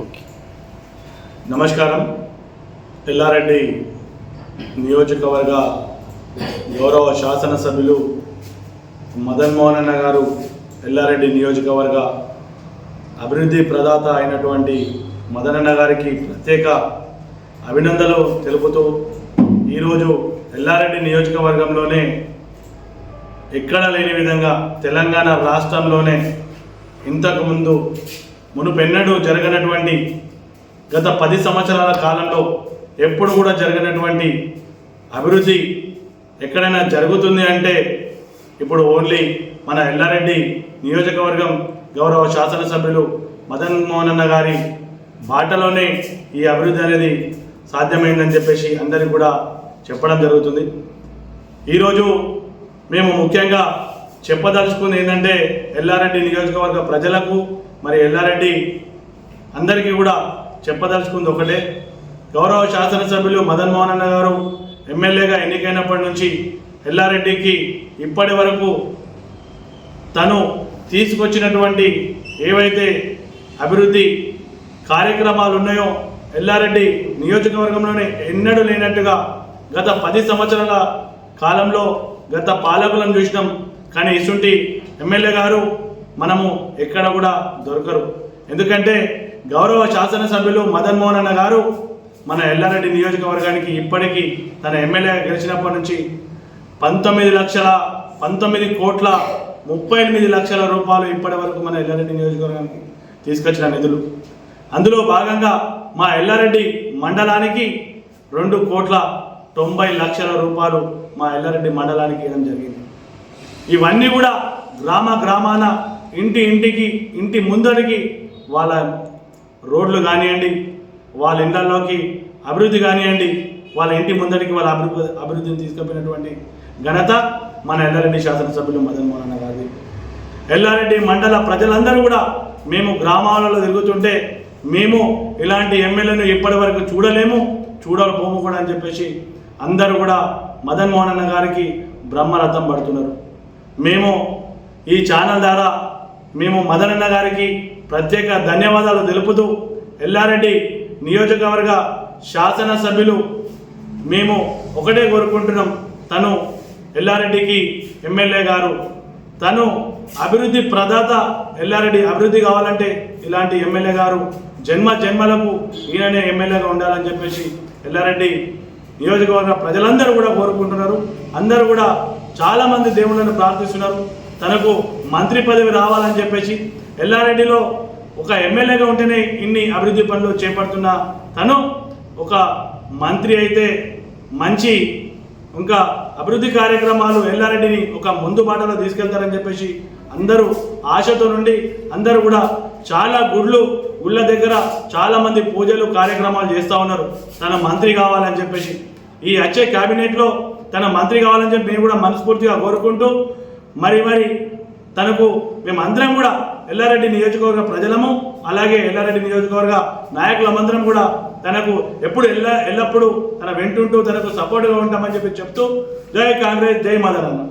Okay. నమస్కారం. ఎల్లారెడ్డి నియోజకవర్గ గౌరవ శాసనసభ్యులు మదన్ మోహన్ అన్న గారు ఎల్లారెడ్డి నియోజకవర్గ అభివృద్ధి ప్రదాత అయినటువంటి మదనన్న గారికి ప్రత్యేక అభినందనలు తెలుపుతూ ఈరోజు ఎల్లారెడ్డి నియోజకవర్గంలోనే ఎక్కడ లేని విధంగా తెలంగాణ రాష్ట్రంలోనే ఇంతకుముందు మునుపెన్నడూ జరగనటువంటి గత పది సంవత్సరాల కాలంలో ఎప్పుడు కూడా జరగనటువంటి అభివృద్ధి ఎక్కడైనా జరుగుతుంది అంటే ఇప్పుడు ఓన్లీ మన ఎల్లారెడ్డి నియోజకవర్గం గౌరవ శాసనసభ్యులు మదన్ మోహన్ గారి బాటలోనే ఈ అభివృద్ధి అనేది సాధ్యమైందని చెప్పేసి అందరికీ కూడా చెప్పడం జరుగుతుంది. ఈరోజు మేము ముఖ్యంగా చెప్పదలుచుకుంది ఏంటంటే ఎల్లారెడ్డి నియోజకవర్గ ప్రజలకు మరి ఎల్లారెడ్డి అందరికీ కూడా చెప్పదలుచుకుంది ఒకటే. గౌరవ శాసనసభ్యులు మదన్ మోహన్ అన్న గారు ఎమ్మెల్యేగా ఎన్నికైనప్పటి నుంచి ఎల్లారెడ్డికి ఇప్పటి వరకు తను తీసుకొచ్చినటువంటి ఏవైతే అభివృద్ధి కార్యక్రమాలు ఉన్నాయో ఎల్లారెడ్డి నియోజకవర్గంలోనే ఎన్నడూ లేనట్టుగా గత పది సంవత్సరాల కాలంలో గత పాలకులను చూసినాం. కానీ ఇసుంటి ఎమ్మెల్యే గారు మనము ఎక్కడ కూడా దొరకరు. ఎందుకంటే గౌరవ శాసనసభ్యులు మదన్ మోహన్ అన్న గారు మన ఎల్లారెడ్డి నియోజకవర్గానికి ఇప్పటికీ తన ఎమ్మెల్యే గెలిచినప్పటి నుంచి పంతొమ్మిది లక్షల పంతొమ్మిది కోట్ల ముప్పై ఎనిమిది లక్షల రూపాయలు ఇప్పటి వరకు మన ఎల్లారెడ్డి నియోజకవర్గానికి తీసుకొచ్చిన నిధులు. అందులో భాగంగా మా ఎల్లారెడ్డి మండలానికి రెండు కోట్ల తొంభై లక్షల రూపాయలు మా ఎల్లారెడ్డి మండలానికి ఇవ్వడం జరిగింది. ఇవన్నీ కూడా గ్రామ గ్రామాన ఇంటి ఇంటికి ఇంటి ముందరికి వాళ్ళ రోడ్లు కానివ్వండి వాళ్ళ ఇళ్ళలోకి అభివృద్ధి కానివ్వండి వాళ్ళ ఇంటి ముందరికి వాళ్ళ అభివృద్ధి అభివృద్ధిని తీసుకుపోయినటువంటి ఘనత మన ఎల్లారెడ్డి శాసనసభ్యులు మదన్ మోహన్ అన్న గారిది. ఎల్లారెడ్డి మండల ప్రజలందరూ కూడా మేము గ్రామాలలో తిరుగుతుంటే మేము ఇలాంటి ఎమ్మెల్యేను ఇప్పటి వరకు చూడలేము చూడకపోము కూడా అని చెప్పేసి అందరూ కూడా మదన్ మోహన్ అన్న గారికి బ్రహ్మరథం పడుతున్నారు. మేము ఈ ఛానల్ ద్వారా మేము మదనన్న గారికి ప్రత్యేక ధన్యవాదాలు తెలుపుతూ ఎల్లారెడ్డి నియోజకవర్గ శాసనసభ్యులు మేము ఒకటే కోరుకుంటున్నాం. తను ఎల్లారెడ్డికి ఎమ్మెల్యే గారు. తను అభివృద్ధి ప్రదాత ఎల్లారెడ్డి అభివృద్ధి కావాలంటే ఇలాంటి ఎమ్మెల్యే గారు జన్మ జన్మలకు ఈయననే ఎమ్మెల్యేగా ఉండాలని చెప్పేసి ఎల్లారెడ్డి నియోజకవర్గ ప్రజలందరూ కూడా కోరుకుంటున్నారు. అందరూ కూడా చాలామంది దేవుళ్ళను ప్రార్థిస్తున్నారు. తనకు మంత్రి పదవి రావాలని చెప్పేసి ఎల్లారెడ్డిలో ఒక ఎమ్మెల్యేగా ఉంటేనే ఇన్ని అభివృద్ధి పనులు చేపడుతున్న తను ఒక మంత్రి అయితే మంచి ఇంకా అభివృద్ధి కార్యక్రమాలు ఎల్లారెడ్డిని ఒక ముందు బాటలో తీసుకెళ్తారని చెప్పేసి అందరూ ఆశతో నుండి అందరూ కూడా చాలా గుళ్ళు గుళ్ళ దగ్గర చాలామంది పూజలు కార్యక్రమాలు చేస్తూ ఉన్నారు. తన మంత్రి కావాలని చెప్పేసి. ఈ వచ్చే క్యాబినెట్లో తన మంత్రి కావాలని చెప్పి మేము కూడా మనస్ఫూర్తిగా కోరుకుంటూ మరి మరి తనకు మేము అందరం కూడా ఎల్లారెడ్డి నియోజకవర్గ ప్రజలము అలాగే ఎల్లారెడ్డి నియోజకవర్గ నాయకులమందరం కూడా తనకు ఎప్పుడు ఎల్ల ఎల్లప్పుడూ తన వెంటుంటూ తనకు సపోర్ట్గా ఉంటామని చెప్పి చెప్తూ జై కాంగ్రెస్ జై మదన్ అన్న